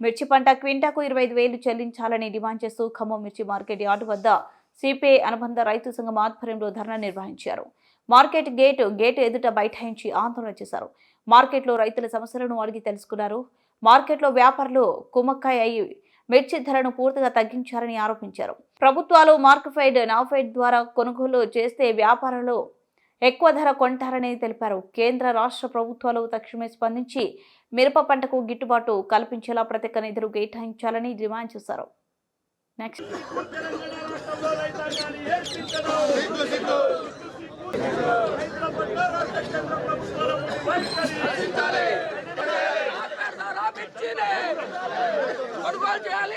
మిర్చి పంట క్వింటాకు ఇరవై ఐదు వేలు చెల్లించాలని డిమాండ్ చేస్తూ ఖమ్మం మిర్చి మార్కెట్ యార్డు వద్ద సిపిఐ అనుబంధ రైతు సంఘం ఆధ్వర్యంలో ధర్నా నిర్వహించారు. మార్కెట్ గేటు గేటు ఎదుట బైఠాయించి ఆందోళన చేశారు. మార్కెట్లో రైతుల సమస్యలను అడిగి తెలుసుకున్నారు. మార్కెట్లో వ్యాపారులు కుమ్మక్కాయ అయి మిర్చి ధరను పూర్తిగా తగ్గించారని ఆరోపించారు. ప్రభుత్వాలు మార్క్ఫైడ్ నాఫైడ్ ద్వారా కొనుగోలు చేస్తే వ్యాపారులు ఎక్కువ ధర కొంటారని తెలిపారు. కేంద్ర రాష్ట్ర ప్రభుత్వాలు తక్షణమే స్పందించి మిరప పంటకు గిట్టుబాటు కల్పించేలా ప్రత్యేక నిధులు కేటాయించాలని డిమాండ్ చేశారు. నెక్స్ట్. చేయాలి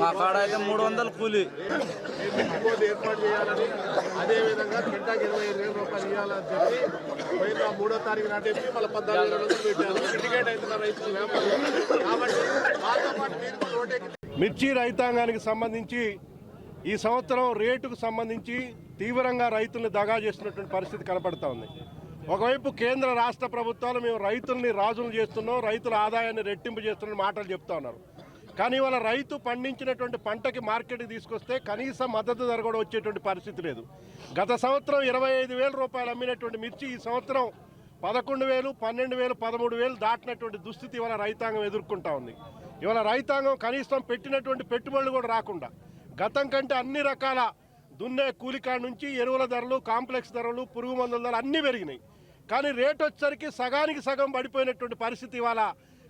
మా కాడ అయితే మూడు వందలు కూలి. ఏర్పాటు చేయాలని అదేవిధంగా కింటాకి ఇరవై ఐదు వేల రూపాయలు ఇవ్వాలని చెప్పి పోయిన మూడో తారీఖు నాటేసి మళ్ళీ పద్నాలుగు వేల రోజులు పెట్టారు అవుతున్న రైతులు కాబట్టి మాతో పాటు మీరు రోడ్డెక్కి మిర్చి రైతాంగానికి సంబంధించి ఈ సంవత్సరం రేటుకు సంబంధించి తీవ్రంగా రైతులను దగా చేస్తున్నటువంటి పరిస్థితి కనపడతా ఉంది. ఒకవైపు కేంద్ర రాష్ట్ర ప్రభుత్వాలు మేము రైతుల్ని రాజులు చేస్తున్నాం రైతుల ఆదాయాన్ని రెట్టింపు చేస్తున్న మాటలు చెప్తా ఉన్నారు. కానీ ఇవాళ రైతు పండించినటువంటి పంటకి మార్కెట్కి తీసుకొస్తే కనీస మద్దతు ధర కూడా వచ్చేటువంటి పరిస్థితి లేదు. గత సంవత్సరం ఇరవై ఐదు వేల రూపాయలు అమ్మినటువంటి మిర్చి ఈ సంవత్సరం పదకొండు వేలు పన్నెండు వేలు పదమూడు వేలు దాటినటువంటి దుస్థితి ఇవాళ రైతాంగం ఎదుర్కొంటా ఉంది. ఇవాళ రైతాంగం కనీసం పెట్టినటువంటి పెట్టుబడులు కూడా రాకుండా గతం కంటే అన్ని రకాల దున్నే కూలికాడ నుంచి ఎరువుల ధరలు కాంప్లెక్స్ ధరలు పురుగు మందుల ధరలు అన్నీ పెరిగినాయి. కానీ రేట్ వచ్చేసరికి సగానికి సగం పడిపోయినటువంటి పరిస్థితి ఇవాళ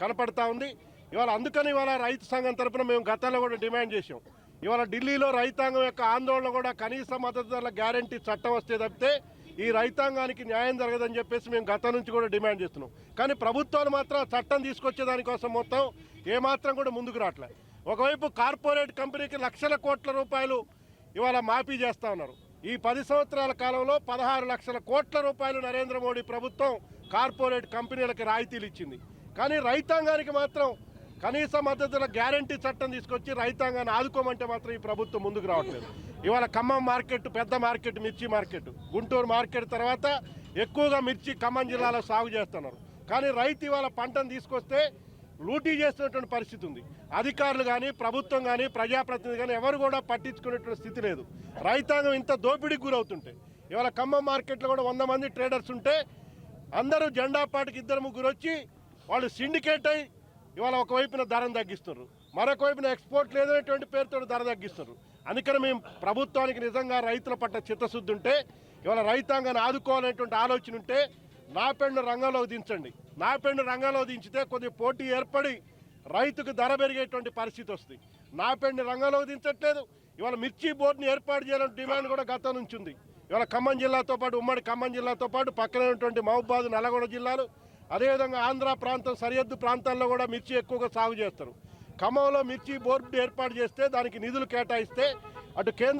కనపడతా ఉంది. ఇవాళ అందుకని ఇవాళ రైతు సంఘం తరపున మేము గతంలో కూడా డిమాండ్ చేసాం ఇవాళ ఢిల్లీలో రైతాంగం యొక్క ఆందోళన కూడా కనీస మద్దతు ధరల గ్యారంటీ చట్టం వస్తే తప్పితే ఈ రైతాంగానికి న్యాయం జరగదని చెప్పేసి మేము గతం నుంచి కూడా డిమాండ్ చేస్తున్నాం. కానీ ప్రభుత్వాలు మాత్రం చట్టం తీసుకొచ్చే దానికోసం మొత్తం ఏమాత్రం కూడా ముందుకు రావట్లేదు ఒకవైపు కార్పొరేట్ కంపెనీకి లక్షల కోట్ల రూపాయలు ఇవాళ మాఫీ చేస్తా ఉన్నారు. ఈ పది సంవత్సరాల కాలంలో పదహారు లక్షల కోట్ల రూపాయలు నరేంద్ర మోడీ ప్రభుత్వం కార్పొరేట్ కంపెనీలకి రాయితీలు ఇచ్చింది. కానీ రైతాంగానికి మాత్రం కనీస మద్దతుల గ్యారంటీ చట్టం తీసుకొచ్చి రైతాంగాన్ని ఆదుకోమంటే మాత్రం ఈ ప్రభుత్వం ముందుకు రావట్లేదు. ఇవాళ ఖమ్మం మార్కెట్ పెద్ద మార్కెట్ మిర్చి మార్కెట్ గుంటూరు మార్కెట్ తర్వాత ఎక్కువగా మిర్చి ఖమ్మం జిల్లాలో సాగు చేస్తున్నారు. కానీ రైతు ఇవాళ పంటను తీసుకొస్తే లూటీ చేస్తున్నటువంటి పరిస్థితి ఉంది. అధికారులు కానీ ప్రభుత్వం కానీ ప్రజాప్రతినిధి కానీ ఎవరు కూడా పట్టించుకునేటువంటి స్థితి లేదు. రైతాంగం ఇంత దోపిడీకి గురవుతుంటే ఇవాళ ఖమ్మం మార్కెట్లో కూడా వంద మంది ట్రేడర్స్ ఉంటే అందరూ జెండా పాటికి ఇద్దరు ముగ్గురు వచ్చి వాళ్ళు సిండికేట్ అయి ఇవాళ ఒకవైపున ధరను తగ్గిస్తున్నారు. మరొక వైపున ఎక్స్పోర్ట్ లేదనేటువంటి పేరుతో ధర తగ్గిస్తున్నారు. అందుకని మేము ప్రభుత్వానికి నిజంగా రైతుల పట్ల చిత్తశుద్ధి ఉంటే ఇవాళ రైతాంగాన్ని ఆదుకోవాలనేటువంటి ఆలోచన ఉంటే నాపెండు రంగంలో రంగంలోకి దించండి. నాపెండు రంగంలో దించితే కొద్ది పోటీ ఏర్పడి రైతుకు ధర పెరిగేటువంటి పరిస్థితి వస్తుంది. నాపెండు రంగంలో రంగంలోకి దించట్లేదు. ఇవాళ మిర్చి బోర్డుని ఏర్పాటు చేయాలని డిమాండ్ కూడా గతం నుంచి ఉంది. ఇవాళ ఖమ్మం జిల్లాతో పాటు ఉమ్మడి ఖమ్మం జిల్లాతో పాటు పక్కనటువంటి మహబాద్ మహబూబాద్ నల్లగొండ జిల్లాలు అదేవిధంగా ఆంధ్ర ప్రాంతం సరిహద్దు ప్రాంతాల్లో కూడా మిర్చి ఎక్కువగా సాగు చేస్తారు. ఖమ్మంలో మిర్చి బోర్డు ఏర్పాటు చేస్తే దానికి నిధులు కేటాయిస్తే అటు కేంద్ర